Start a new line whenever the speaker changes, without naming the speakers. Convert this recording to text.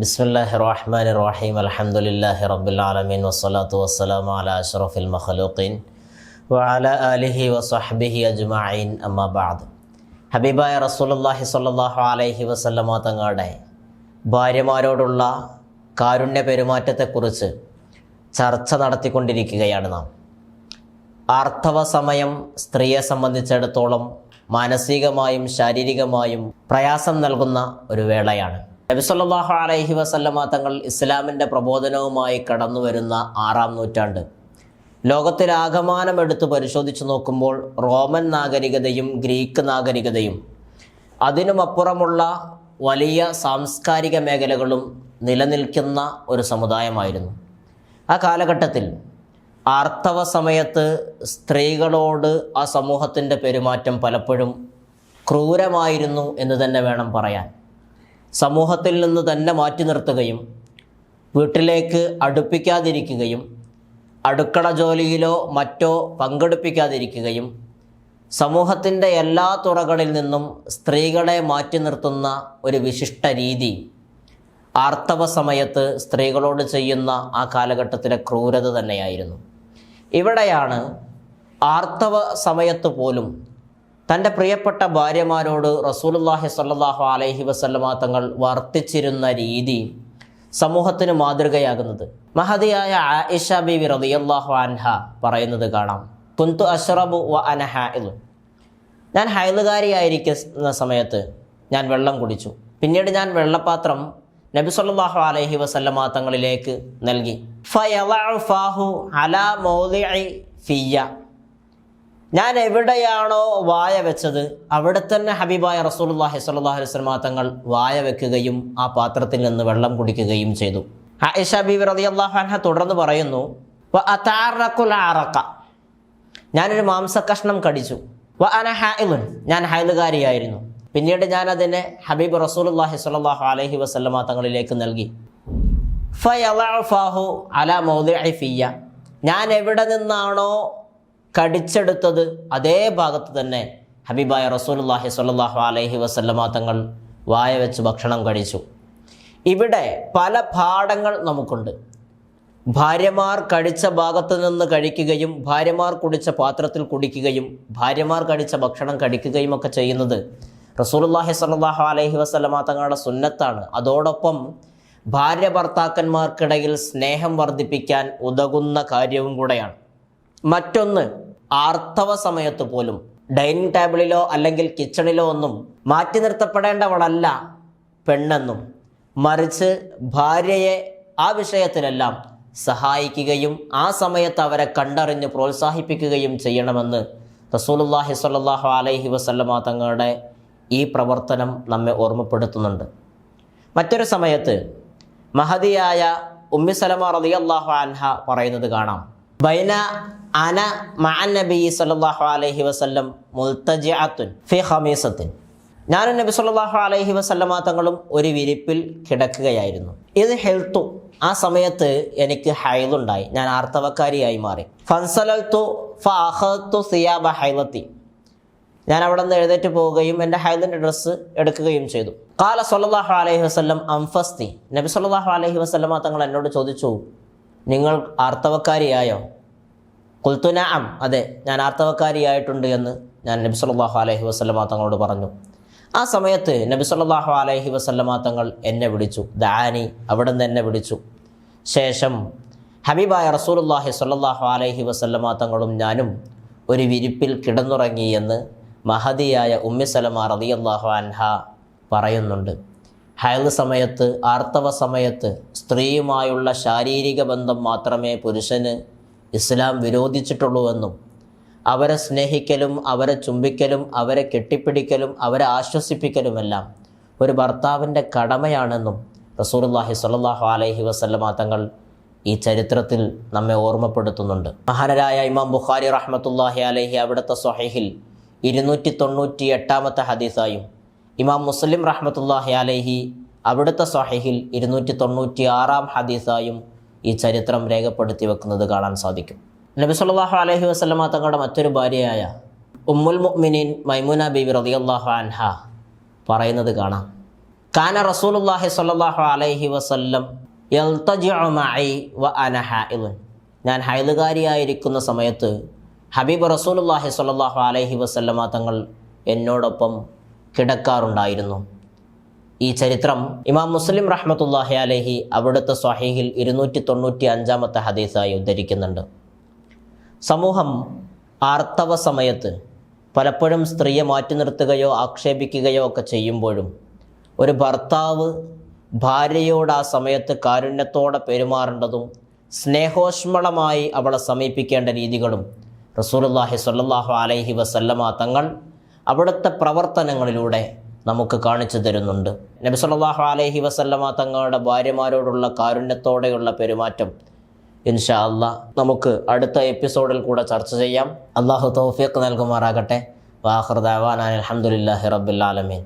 ബിസ്മില്ലാഹി റഹീം വസ്സലാത്തു മഖലൂഖീൻ. ആലിഹി ഹബീബായ റസൂലുള്ളാഹി സ്വല്ലല്ലാഹു അലൈഹി വസല്ലമ തങ്ങളുടെ ഭാര്യമാരോടുള്ള കാരുണ്യ പെരുമാറ്റത്തെക്കുറിച്ച് ചർച്ച നടത്തിക്കൊണ്ടിരിക്കുകയാണ് നാം. ആർത്തവ സമയം സ്ത്രീയെ സംബന്ധിച്ചിടത്തോളം മാനസികമായും ശാരീരികമായും പ്രയാസം നൽകുന്ന ഒരു വേളയാണ്. നബിസല്ലാഹു അലൈഹി വസല്ലമ തങ്ങൾ ഇസ്ലാമിന്റെ പ്രബോധനവുമായി കടന്നു വരുന്ന ആറാം നൂറ്റാണ്ട്. ലോകത്തിലാകമാനം എടുത്ത് പരിശോധിച്ചു നോക്കുമ്പോൾ റോമൻ നാഗരികതയും ഗ്രീക്ക് നാഗരികതയും അതിനുമപ്പുറമുള്ള വലിയ സാംസ്കാരിക മേഖലകളും നിലനിൽക്കുന്ന ഒരു സമുദായമായിരുന്നു. ആ കാലഘട്ടത്തിൽ ആർത്തവ സമയത്ത് സ്ത്രീകളോട് ആ സമൂഹത്തിന്റെ പെരുമാറ്റം പലപ്പോഴും ക്രൂരമായിരുന്നു എന്ന് തന്നെ വേണം പറയാൻ. സമൂഹത്തിൽ നിന്ന് തന്നെ മാറ്റി നിർത്തുകയും വീട്ടിലേക്ക് അടുപ്പിക്കാതിരിക്കുകയും അടുക്കള ജോലിയിലോ മറ്റോ പങ്കെടുപ്പിക്കാതിരിക്കുകയും സമൂഹത്തിന്റെ എല്ലാ തുറകളിൽ നിന്നും സ്ത്രീകളെ മാറ്റി നിർത്തുന്ന ഒരു വിശിഷ്ട രീതി ആർത്തവ സമയത്ത് സ്ത്രീകളോട് ചെയ്യുന്ന ആ കാലഘട്ടത്തിലെ ക്രൂരത തന്നെയായിരുന്നു. ഇവിടെയാണ് ആർത്തവ സമയത്ത് പോലും തന്റെ പ്രിയപ്പെട്ട ഭാര്യമാരോട് റസൂലുല്ലാഹി സല്ലാഹു അലൈഹി വസല്ലമ തങ്ങൾ വർത്തിച്ചിരുന്ന രീതി സമൂഹത്തിന് മാതൃകയാകുന്നത്. മഹതിയായ ആയിഷ ബിവി റളിയല്ലാഹു അൻഹ പറയുന്നത് കാണാം. കുന്തു അഷ്റബു വ അന ഹായിദ് ഞാൻ ഹൈലുകാരിയായിരിക്കുന്ന സമയത്ത് ഞാൻ വെള്ളം കുടിച്ചു. പിന്നീട് ഞാൻ വെള്ളപാത്രം നബി സല്ലാഹു അലൈഹി വസല്ലമ തങ്ങളിലേക്ക് നൽകി. ഫയു അലാ ഫിയ ഫിയ്യ. ഞാൻ എവിടെയാണോ വായ വെച്ചത് അവിടെ തന്നെ ഹബീബായ സ്വല്ലല്ലാഹു അലൈഹി വസല്ലം തങ്ങൾ വായ വെക്കുകയും ആ പാത്രത്തിൽ നിന്ന് വെള്ളം കുടിക്കുകയും ചെയ്തു. ആയിഷ ബീവി റളിയല്ലാഹു അൻഹ തുടർന്ന് പറയുന്നു വ അറഖ. ഞാനൊരു മാംസക്കഷ്ണം കടിച്ചു. വ അന ഹൈലുൻ ഞാൻ ഹൈലുകാരിയായിരുന്നു പിന്നീട് ഞാൻ അതിനെ ഹബീബ് റസൂലുള്ളാഹി സ്വല്ലല്ലാഹു അലൈഹി വസ്ലമാ തങ്ങളിലേക്ക് നൽകി. ഫയളഉ അല ഫിയ ഞാൻ എവിടെ നിന്നാണോ കടിച്ചെടുത്തത് അതേ ഭാഗത്ത് തന്നെ ഹബീബായ റസൂലുള്ളാഹി സ്വല്ലല്ലാഹു അലൈഹി വസല്ലമ തങ്ങൾ വായ വെച്ച് ഭക്ഷണം കഴിച്ചു. ഇവിടെ പല പാഠങ്ങൾ നമുക്കുണ്ട്. ഭാര്യമാർ കടിച്ച ഭാഗത്ത് നിന്ന് കഴിക്കുകയും ഭാര്യമാർ കുടിച്ച പാത്രത്തിൽ കുടിക്കുകയും ഭാര്യമാർ കഴിച്ച ഭക്ഷണം കഴിക്കുകയും ഒക്കെ ചെയ്യുന്നത് റസൂലുള്ളാഹി സ്വല്ലല്ലാഹു അലൈഹി വസല്ലമ തങ്ങളുടെ സുന്നത്താണ്. അതോടൊപ്പം ഭാര്യ ഭർത്താക്കന്മാർക്കിടയിൽ സ്നേഹം വർദ്ധിപ്പിക്കാൻ ഉതകുന്ന കാര്യവും കൂടെയാണ്. മറ്റൊന്ന് ആർത്തവ സമയത്ത് പോലും ഡൈനിങ് ടേബിളിലോ അല്ലെങ്കിൽ കിച്ചണിലോ ഒന്നും മാറ്റി നിർത്തപ്പെടേണ്ടവളല്ല പെണ്ണെന്നും മറിച്ച് ഭാര്യയെ ആ വിഷയത്തിലെല്ലാം സഹായിക്കുകയും ആ സമയത്ത് അവരെ കണ്ടറിഞ്ഞ് പ്രോത്സാഹിപ്പിക്കുകയും ചെയ്യണമെന്ന് റസൂലുള്ളാഹി സ്വല്ലല്ലാഹു അലൈഹി വസല്ലമ തങ്ങളുടെ ഈ പ്രവർത്തനം നമ്മെ ഓർമ്മപ്പെടുത്തുന്നുണ്ട്. മറ്റൊരു സമയത്ത് മഹതിയായ ഉമ്മി സലമ റളിയല്ലാഹു അൻഹ പറയുന്നത് കാണാം. ബൈന അന മഅൻ നബി സല്ലല്ലാഹു അലൈഹി വസല്ലം മുൽത്തജിഅത്തുൻ ഫി ഖമീസത്തിൻ. ഞാനും നബി സല്ലല്ലാഹു അലൈഹി വസല്ലമ തങ്ങളും ഒരു വിരിപ്പിൽ കിടക്കുകയായിരുന്നു. ഇത് ഹെൽത്തു. ആ സമയത്ത് എനിക്ക് ഹൈലുണ്ടായി ഞാൻ ആർത്തവക്കാരിയായി മാറി. ഫൻസലൽത്തു ഫഅഖത്തു സിയാബ ഹൈലത്തി. ഞാൻ അവിടെ നിന്ന് എഴുന്നേറ്റ് പോവുകയും എന്റെ ഹൈലിന്റെ ഡ്രസ്സ് എടുക്കുകയും ചെയ്തു. കാല സല്ലല്ലാഹു അലൈഹി വസല്ലം അംഫസ്തി. നബി സല്ലല്ലാഹു അലൈഹി വസല്ലമ തങ്ങൾ എന്നോട് ചോദിച്ചു നിങ്ങൾ ആർത്തവക്കാരിയായോ? കുൽത്തുന അം അതെ ഞാൻ ആർത്തവക്കാരിയായിട്ടുണ്ട് എന്ന് ഞാൻ നബി സല്ലല്ലാഹു അലഹി വസല്ലമ തങ്ങളോട് പറഞ്ഞു. ആ സമയത്ത് നബി സല്ലല്ലാഹു അലഹി വസല്ലമ തങ്ങൾ എന്നെ വിളിച്ചു. ദാനി അവിടെ നിന്ന് എന്നെ വിളിച്ചു. ശേഷം ഹബീബായ റസൂലുള്ളാഹി സല്ലാഹു അലഹി വസല്ലമ തങ്ങളും ഞാനും ഒരു വിരിപ്പിൽ കിടന്നുറങ്ങി എന്ന് മഹദിയായ ഉമ്മി സലമ റളിയല്ലാഹു അൻഹ പറയുന്നുണ്ട്. ഹയൽ സമയത്ത് ആർത്തവ സമയത്ത് സ്ത്രീയുമായുള്ള ശാരീരിക ബന്ധം മാത്രമേ പുരുഷന് ഇസ്ലാം വിരോധിച്ചിട്ടുള്ളൂവെന്നും അവരെ സ്നേഹിക്കലും അവരെ ചുംബിക്കലും അവരെ കെട്ടിപ്പിടിക്കലും അവരെ ആശ്വസിപ്പിക്കലുമെല്ലാം ഒരു ഭർത്താവിന്റെ കടമയാണെന്നും റസൂലുള്ളാഹി സ്വല്ലല്ലാഹു അലൈഹി വസല്ലമ തങ്ങൾ ഈ ചരിത്രത്തിൽ നമ്മെ ഓർമ്മപ്പെടുത്തുന്നുണ്ട്. മഹാനരായ ഇമാം ബുഖാരി റഹ്മത്തുല്ലാഹി അലഹി അവിടുത്തെ സ്വഹീഹിൽ ഇരുന്നൂറ്റി തൊണ്ണൂറ്റി എട്ടാമത്തെ ഹദീസായും ഇമാം മുസ്ലിം റഹ്മത്തുല്ലാഹി അലൈഹി അവിടുത്തെ സ്വഹീഹിൽ ഇരുന്നൂറ്റി തൊണ്ണൂറ്റി ആറാം ഹദീസായും ഈ ചരിത്രം രേഖപ്പെടുത്തി വെക്കുന്നത് കാണാൻ സാധിക്കും. നബി സല്ലല്ലാഹു അലൈഹി വസല്ലമ തങ്ങളുടെ മറ്റൊരു ഭാര്യയായ ഉമ്മുൽ മുഅ്മിനീൻ മൈമുന ബിബി റളിയല്ലാഹു അൻഹ പറയുന്നത് കാണാം. കാന റസൂലുല്ലാഹി സ്വല്ലല്ലാഹു അലൈഹി വസല്ലം യൽതജിഉ മഅി വ അന ഹായിദുൻ ഞാൻ ഹൈലുകാരിയായിരിക്കുന്ന സമയത്ത് ഹബീബ് റസൂലുല്ലാഹി സ്വല്ലല്ലാഹു അലൈഹി വസല്ലമ തങ്ങൾ എന്നോടൊപ്പം കിടക്കാറുണ്ടായിരുന്നു. ഈ ചരിത്രം ഇമാം മുസ്ലിം റഹ്മത്തുല്ലാഹി അലഹി അവിടുത്തെ സ്വഹീഹിൽ ഇരുന്നൂറ്റി തൊണ്ണൂറ്റി അഞ്ചാമത്തെ ഹദീസായി ഉദ്ധരിക്കുന്നുണ്ട്. സമൂഹം ആർത്തവ സമയത്ത് പലപ്പോഴും സ്ത്രീയെ മാറ്റി നിർത്തുകയോ ആക്ഷേപിക്കുകയോ ഒക്കെ ചെയ്യുമ്പോഴും ഒരു ഭർത്താവ് ഭാര്യയോട് ആ സമയത്ത് കാരുണ്യത്തോടെ പെരുമാറേണ്ടതും സ്നേഹോഷ്മളമായി അവളെ സമീപിക്കേണ്ട രീതികളും റസൂലുള്ളാഹി സ്വല്ലല്ലാഹു അലൈഹി വസല്ലമ തങ്ങൾ അവിടുത്തെ പ്രവർത്തനങ്ങളിലൂടെ നമുക്ക് കാണിച്ചു തരുന്നുണ്ട്. നബി സല്ലല്ലാഹു അലൈഹി വസല്ലമ തങ്ങളുടെ ഭാര്യമാരോടുള്ള കാരുണ്യത്തോടെയുള്ള പെരുമാറ്റം ഇൻഷാ അല്ലാ നമുക്ക് അടുത്ത എപ്പിസോഡിൽ കൂടെ ചർച്ച ചെയ്യാം. അള്ളാഹു തൗഫീഖ് നൽകുമാറാകട്ടെ. വാഹൃദാവാൻ അലഹമുല്ലാഹി റബ്ബുല്ലാലമീൻ